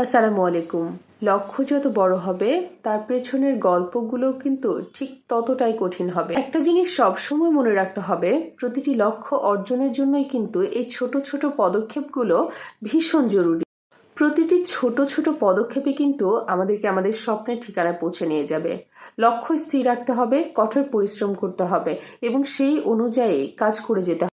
আসসালামু আলাইকুম। লক্ষ্য যত বড় হবে, তার পেছনের গল্পগুলো কিন্তু ঠিক ততটাই কঠিন হবে। একটা জিনিস সবসময় মনে রাখতে হবে, প্রতিটি লক্ষ্য অর্জনের জন্যই কিন্তু এই ছোট ছোট পদক্ষেপগুলো ভীষণ জরুরি। প্রতিটি ছোট ছোট পদক্ষেপে কিন্তু আমাদেরকে আমাদের স্বপ্নের ঠিকানায় পৌঁছে নিয়ে যাবে। লক্ষ্য স্থির রাখতে হবে, কঠোর পরিশ্রম করতে হবে এবং সেই অনুযায়ী কাজ করে যেতে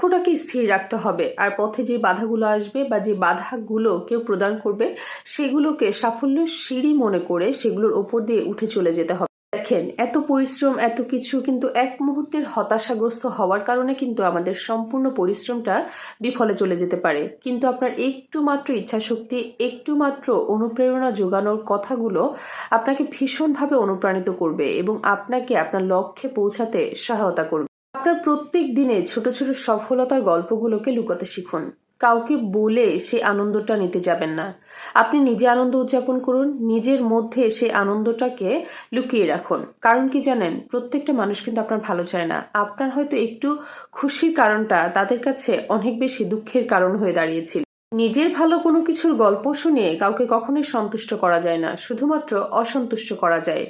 লক্ষ্যটাকে স্থির রাখতে হবে। আর পথে যে বাধাগুলো আসবে বা যে বাধাগুলো কেউ প্রদান করবে, সেগুলোকে সাফল্যের সিঁড়ি মনে করে সেগুলোর ওপর দিয়ে উঠে চলে যেতে হবে। দেখেন, এত পরিশ্রম, এত কিছু কিন্তু এক মুহূর্তের হতাশাগ্রস্ত হওয়ার কারণে কিন্তু আমাদের সম্পূর্ণ পরিশ্রমটা বিফলে চলে যেতে পারে। কিন্তু আপনার একটু মাত্র ইচ্ছাশক্তি, একটু মাত্র অনুপ্রেরণা যোগানোর কথাগুলো আপনাকে ভীষণভাবে অনুপ্রাণিত করবে এবং আপনাকে আপনার লক্ষ্যে পৌঁছাতে সহায়তা করবে। আপনার প্রত্যেক দিনে ছোট ছোট সফলতার গল্পগুলোকে লুকাতে শিখুন। কাউকে বলে সে আনন্দটা নিতে যাবেন না। আপনি নিজে আনন্দ উদযাপন করুন, নিজের মধ্যে সেই আনন্দটাকে লুকিয়ে রাখুন। কারণ কি জানেন? প্রত্যেকটা মানুষ কিন্তু আপনার ভালো চায় না। আপনার হয়তো একটু খুশির কারণটা তাদের কাছে অনেক বেশি দুঃখের কারণ হয়ে দাঁড়িয়েছিল। নিজের ভালো কোনো কিছুর গল্প শুনে কাউকে কখনোই সন্তুষ্ট করা যায় না। শুধুমাত্র অসন্তুষ্ট করা যায়।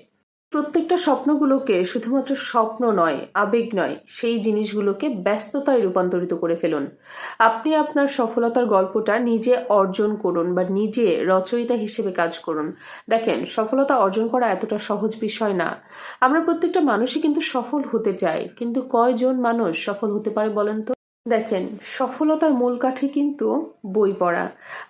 প্রত্যেকটা স্বপ্নগুলোকে শুধুমাত্র স্বপ্ন নয়, আবেগ নয়, সেই জিনিসগুলোকে ব্যস্ততায় রূপান্তরিত করে ফেলুন। আপনি আপনার সফলতার গল্পটা নিজে অর্জন করুন বা নিজে রচয়িতা হিসেবে কাজ করুন। দেখেন, সফলতা অর্জন করা এতটা সহজ বিষয় না। আমরা প্রত্যেকটা মানুষই কিন্তু সফল হতে চাই, কিন্তু কয়জন মানুষ সফল হতে পারে বলেন তো? দেখেন, সফলতার মূল কাঠি কিন্তু বই পড়া।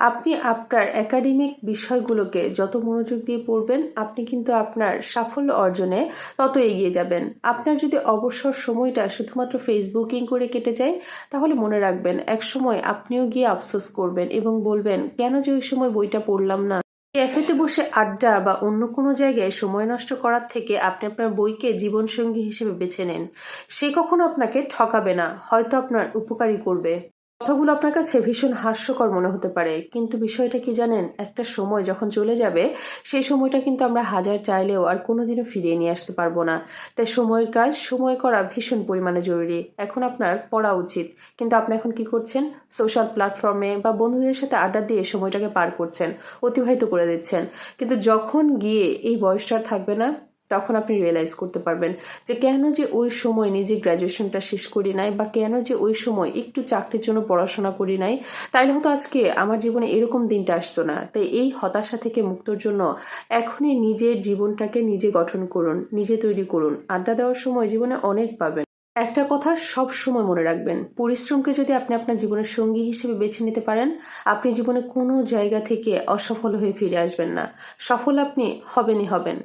আপনি আপনার একাডেমিক বিষয়গুলোকে যত মনোযোগ দিয়ে পড়বেন, আপনি কিন্তু আপনার সাফল্য অর্জনে তত এগিয়ে যাবেন। আপনার যদি অবসর সময়টা শুধুমাত্র ফেসবুকিং করে কেটে যায়, তাহলে মনে রাখবেন এক সময় আপনিও গিয়ে আফসোস করবেন এবং বলবেন, কেন যে ওই সময় বইটা পড়লাম না? ক্যাফেতে বসে আড্ডা বা অন্য কোনো জায়গায় সময় নষ্ট করার থেকে আপনি আপনার বইকে জীবনসঙ্গী হিসেবে বেছে নেন। সে কখনো আপনাকে ঠকাবে না, হয়তো আপনার উপকারই করবে। কথাগুলো আপনার কাছে ভীষণ হাস্যকর মনে হতে পারে, কিন্তু বিষয়টা কি জানেন? একটা সময় যখন চলে যাবে, সেই সময়টা কিন্তু আমরা হাজার চাইলেও আর কোনোদিনও ফিরিয়ে নিয়ে আসতে পারব না। তাই সময়ের কাজ, সময় করা ভীষণ পরিমাণে জরুরি। এখন আপনার পড়া উচিত। কিন্তু আপনি এখন কি করছেন? সোশ্যাল প্ল্যাটফর্মে বা বন্ধুদের সাথে আড্ডা দিয়ে সময়টাকে পার করছেন, অতিবাহিত করে দিচ্ছেন। কিন্তু যখন গিয়ে এই বয়সটা থাকবে না তখন আপনি রিয়েলাইজ করতে পারবেন যে কেন যে ওই সময় নিজে গ্র্যাজুয়েশনটা শেষ করি নাই বা কেন যে ওই সময় একটু চাকরির জন্য পড়াশোনা করি নাই তাইলে হয়তো আজকে আমার জীবনে এরকম দিনটা আসতো না। তাই এই হতাশা থেকে মুক্তর জন্য এখনই নিজের জীবনটাকে নিজে গঠন করুন, নিজে তৈরি করুন। আড্ডা দেওয়ার সময় জীবনে অনেক পাবেন। একটা কথা সব সময় মনে রাখবেন, পরিশ্রমকে যদি আপনি আপনার জীবনের সঙ্গী হিসেবে বেছে নিতে পারেন, আপনি জীবনে কোনো জায়গা থেকে অসফল হয়ে ফিরে আসবেন না। সফল আপনি হবেনই হবেন।